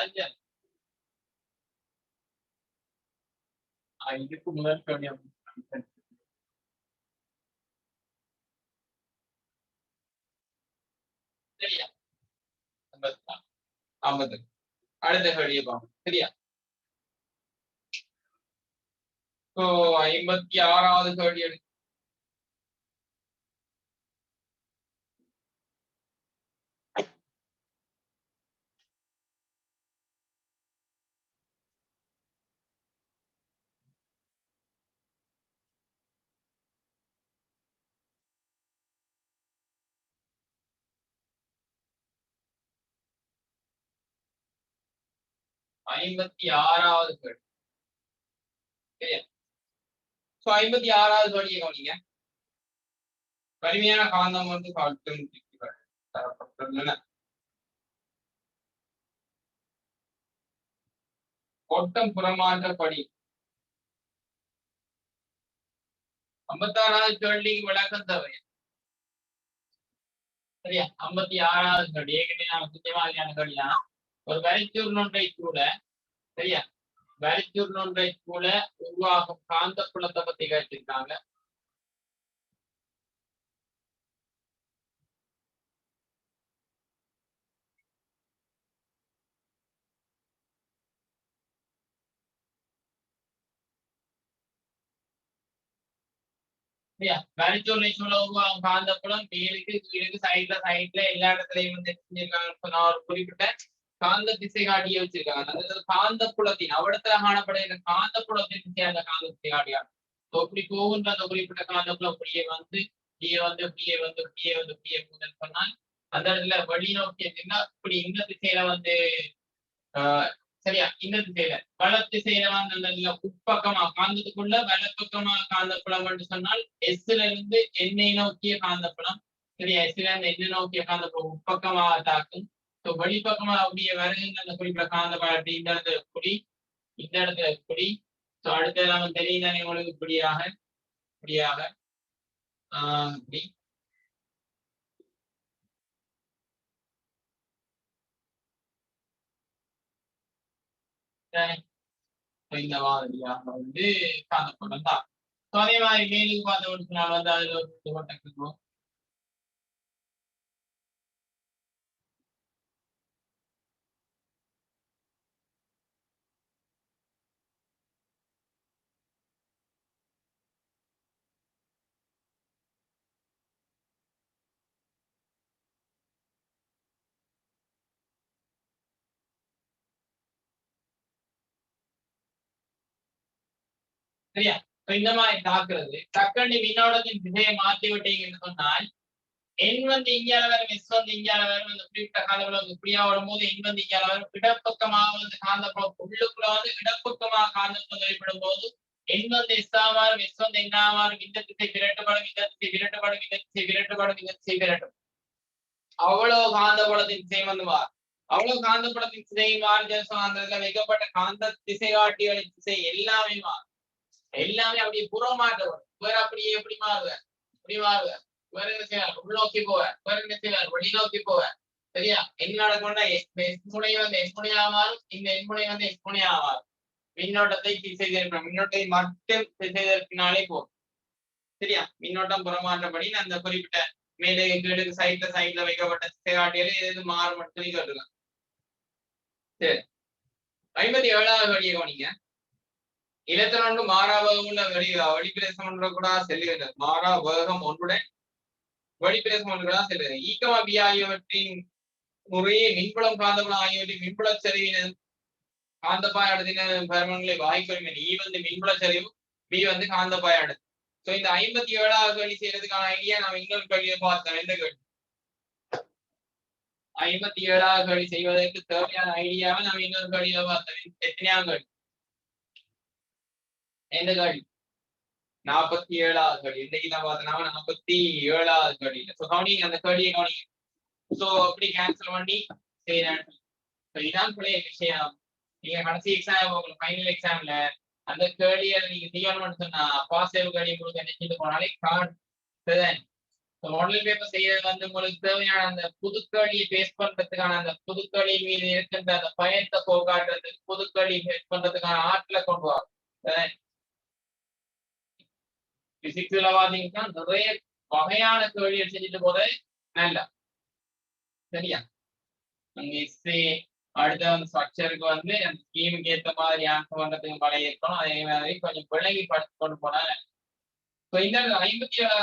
அஞ்சு ஆ, இதுக்கு முதல் கேள்வி சரியா ஐம்பத்தி ஐம்பது அடுத்த கேள்வியை பார்ப்போம் சரியா ஸோ ஐம்பத்தி ஆறாவது கேள்வி எடுத்து ஐம்பத்தி ஆறாவது கேள்வி சரியா? சோ ஐம்பத்தி ஆறாவது கேள்வியை கவனிங்க. வலிமையான காந்தம் வந்து காட்டும் திக்குகள் தரப்பட்டுள்ளன ஓட்டம் புறமாற்றப்படி ஐம்பத்தாறாவது கேள்விக்கு விளக்கம் தவிர சரியா? ஐம்பத்தி ஆறாவது கேள்வி ஏற்கனவே நான் சுத்தமாக கேள்விதான். ஒரு வரிச்சூர் நொன்றை கூட சரியா? வரிச்சூர் நொன்றை கூட உருவாகும் காந்த புலத்தை பத்தி கேட்டிருக்காங்க. சரியா? வரிச்சூர் நெச்சூர்ல காந்த புலம் மேலுக்கு கீழுக்கு சைட்ல சைட்ல எல்லா இடத்துலயும் வந்து நான் ஒரு குறிப்பிட்ட காந்த திசை காட்டியே வச்சிருக்காங்க அதாவது காந்த புலத்தின் அவடத்துல காணப்படுகிற காந்த புலத்தின் திசை அந்த காந்த திசை காட்டியா இப்படி போகுன்ற அந்த குறிப்பிட்ட காந்த புலம் இப்படியே வந்து இப்படியே வந்து இப்படியே வந்து இப்படியே வந்து இப்படியே போகுதுன்னு சொன்னால் அந்த இடத்துல வழி நோக்கி இருந்தா இப்படி இந்த திசையில வந்து ஆஹ் சரியா இந்த திசையில வல திசையில வந்து அந்த உட்பக்கமா காந்தத்துக்குள்ள வலப்பக்கமா காந்த புலம் என்று சொன்னால் எஸ்ல இருந்து எண்ணெய் நோக்கிய காந்த புலம் சரியா எஸ்ல இருந்து எண்ணெய் நோக்கிய காந்த புலம் உட்பக்கமாக தாக்கும் வெளிப்பக்கமா அப்படியே வருகின்ற அந்த குறிப்பிட்ட காந்த பாட்டி இந்த இடத்துல குடி இந்த இடத்துல குடி ஸோ அடுத்தது நம்ம தெரியுதானே உங்களுக்கு இப்படியாக இப்படியாக ஆஹ் இப்படி இந்த மாதிரியாக வந்து காந்தப்படம் தான் அதே மாதிரி மேலுக்கு பார்த்தோம்னு வந்து அதுல ஒரு சரியா? இந்த மாதிரி தாக்குறது டக்குன்னு வினோடத்தின் திசையை மாற்றி விட்டீங்கன்னு சொன்னால் எண் வந்து இங்கால வரும் எஸ் வந்து இங்கால வரும் அந்த குறிப்பிட்ட காலத்துல வந்து இப்படியா வரும்போது எண் வந்து இங்கால வரும் இடப்பக்கமாக வந்து காந்தப்புறம் உள்ளுக்குள்ள வந்து இடப்பக்கமாக காந்தப்புறம் வெளிப்படும் போது எண் வந்து எஸ் ஆவாரும் எஸ் வந்து என்ன ஆவாரும் இந்த திசை விரட்டுப்படும் இந்த திசை விரட்டுப்படும் இந்த திசை விரட்டுப்படும் இந்த திசை விரட்டும் அவ்வளவு காந்தபுலத்தின் திசை வந்து மாறும் அவ்வளவு காந்தபுலத்தின் திசை மாறி அந்த வைக்கப்பட்ட காந்த திசை காட்டிகளின் திசை எல்லாமே மாறும் எல்லாமே அப்படியே புறமாட்டவர். வேற அப்படியே எப்படி மாறுவார்? இப்படி மாறுவார். வேற என்ன செய்வார்? உள்நோக்கி போவார். வேற என்ன செய்வார்? வெளிநோக்கி போவார். சரியா? என்ன நடக்கும்னா எஸ் வந்து எஸ் மாறும் இந்த எண்முனை வந்து எஸ் மாறும் மின்னோட்டத்தை திசை திருப்பணும் மின்னோட்டத்தை மட்டும் திசை திருப்பினாலே போதும். சரியா? மின்னோட்டம் புறமாற்றபடி அந்த குறிப்பிட்ட மேலே கீழுக்கு சைட்ல சைட்ல வைக்கப்பட்ட திசை காட்டியாலே எது மாறும் மட்டும் கேட்டுக்கலாம் சரி. ஐம்பத்தி ஏழாவது வழியை கவனிங்க. இலத்திரொன்று மாறா வேகம் உள்ள வெளி கூட செல்லுகிறது. மாறா வேகம் ஒன்றுடன் வழிபிரேசம் ஒன்று கூட செல்லுகிறது. ஈக்கம் ஆகியவற்றின் முறையே மின்புலம் காந்தபுலம் ஆகியவற்றின் மின்புல சரிவின காந்தப்பாய் அடுத்தின பருமன்களை வாய்ப்பு ஈ வந்து மின்புல சரிவு பி வந்து காந்தப்பாய் அடுத்து. சோ இந்த ஐம்பத்தி ஏழாவது கேள்வி செய்யறதுக்கான ஐடியா நாம இன்னொரு கேள்வியை பார்த்தோம் எந்த கேள்வி? ஐம்பத்தி ஏழாவது கேள்வி செய்வதற்கு தேவையான ஐடியாவை நாம் இன்னொரு கேள்வியை பார்த்தோம் எத்தனையாம் கேள்வி? எந்த கேள்வி நாற்பத்தி ஏழாவது கேள்வி இன்னைக்கு தான் பார்த்தோம்னா நாற்பத்தி ஏழாவது கேள்வி ஸோ கவனிங்க அந்த கடியை கவனிங்க ஸோ அப்படி கேன்சல் பண்ணி செய்யறேன் இதான் பழைய விஷயம். நீங்க கடைசி எக்ஸாம் உங்களுக்கு ஃபைனல் எக்ஸாம்ல அந்த கேள்வியை நீங்க செய்யணும்னு சொன்னா பாசிட்டிவ் கடி உங்களுக்கு நினைச்சிட்டு போனாலே கார்டு மாடல் பேப்பர் செய்யறது வந்து உங்களுக்கு தேவையான அந்த புதுக்கேள்வியை பேஸ் பண்றதுக்கான அந்த புதுக்கடி மீது இருக்கின்ற அந்த பயத்தை போகாட்டுறதுக்கு புதுக்கடி பேஸ் பண்றதுக்கான ஆற்றலை கொண்டு வரும் பிசிக்ஸ்ல பாத்தீங்கன்னா நிறைய வகையான கேள்விகள் செஞ்சுட்டு போறது நல்லா சரியா எஸ்ஏ அடுத்த வந்து ஸ்ட்ரக்சருக்கு வந்து அந்த ஸ்கீமுக்கு ஏத்த மாதிரி ஆன்சர் பண்றதுக்கு பழைய இருக்கணும் அதே மாதிரி கொஞ்சம் விலகி படிச்சு கொண்டு போனா இப்ப இந்த ஐம்பத்தி ஏழாவது